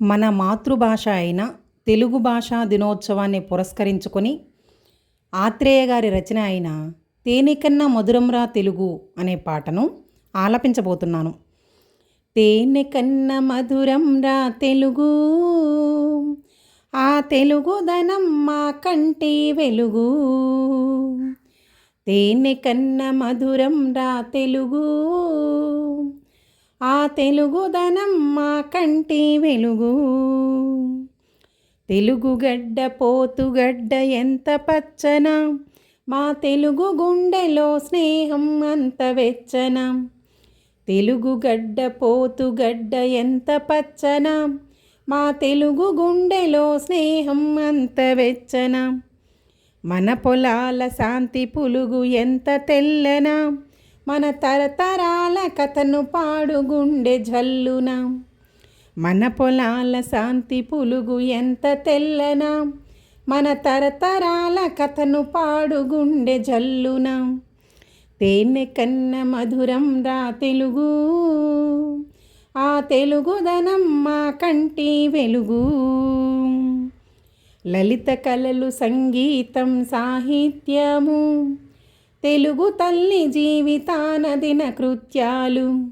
మన మాతృభాష అయిన తెలుగు భాషా దినోత్సవాన్ని పురస్కరించుకొని ఆత్రేయ గారి రచన అయిన తేనెకన్నా మధురంరా తెలుగు అనే పాటను ఆలపించబోతున్నాను. తేనె కన్న మధురం రా తెలుగు ఆ తెలుగుదనం మా కంటి వెలుగు. తేనె కన్న మధురం రా తెలుగు ఆ తెలుగుదనం మా కంటి వెలుగు. తెలుగుగడ్డ పోతుగడ్డ ఎంత పచ్చన. మా తెలుగు గుండెలో స్నేహం అంత వెచ్చన. తెలుగుగడ్డ పోతుగడ్డ ఎంత పచ్చన. మా తెలుగు గుండెలో స్నేహం అంత వెచ్చన. మన పొలాల శాంతి పులుగు ఎంత తెల్లన. మన తరతరాల కథను పాడు గుండె జల్లున. మన పొలాల శాంతి పులుగు ఎంత తెల్లన. మన తరతరాల కథను పాడు గుండె జల్లున. తేనె కన్న మధురం రా తెలుగు. ఆ తెలుగుదనం మా కంటి వెలుగు. లలిత కళలు సంగీతం సాహిత్యము. తెలుగు తల్లి జీవితాన దిన కృత్యాలు.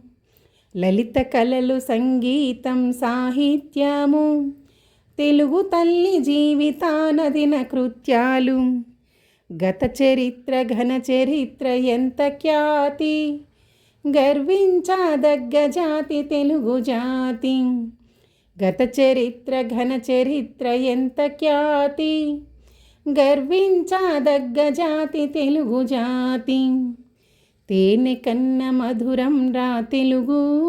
లలిత కళలు సంగీతం సాహిత్యము. తెలుగు తల్లి జీవితాన దిన కృత్యాలు. గత చరిత్ర ఘన చరిత్ర ఎంత ఖ్యాతి. గర్వించదగ్గ జాతి తెలుగు జాతి. గత చరిత్ర ఘన చరిత్ర ఎంత ఖ్యాతి. గర్వించదగ్గ జాతి తెలుగు జాతి. తేనె కన్న మధురం రా తెలుగు.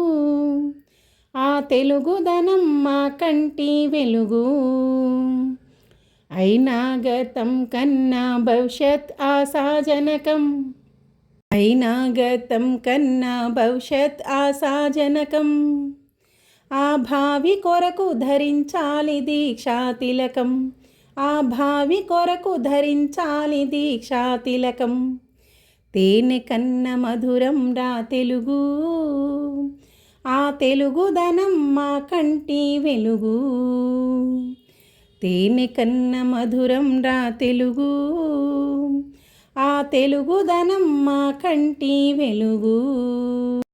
ఆ తెలుగుదనం మా కంటి వెలుగు. అయినా గతం కన్నా భవిష్యత్ ఆశాజనకం. అయినా గతం కన్నా భవిష్యత్ ఆశాజనకం. ఆ భావి కొరకు ధరించాలి దీక్షాతిలకం ఆ భావి కొరకు ధరించాలి దీక్షా తిలకం. తేనె కన్న మధురం రా తెలుగు. ఆ తెలుగుదనం మా కంటి వెలుగు. తేనె కన్న మధురం రా తెలుగు. ఆ తెలుగుదనం మా కంటి వెలుగు.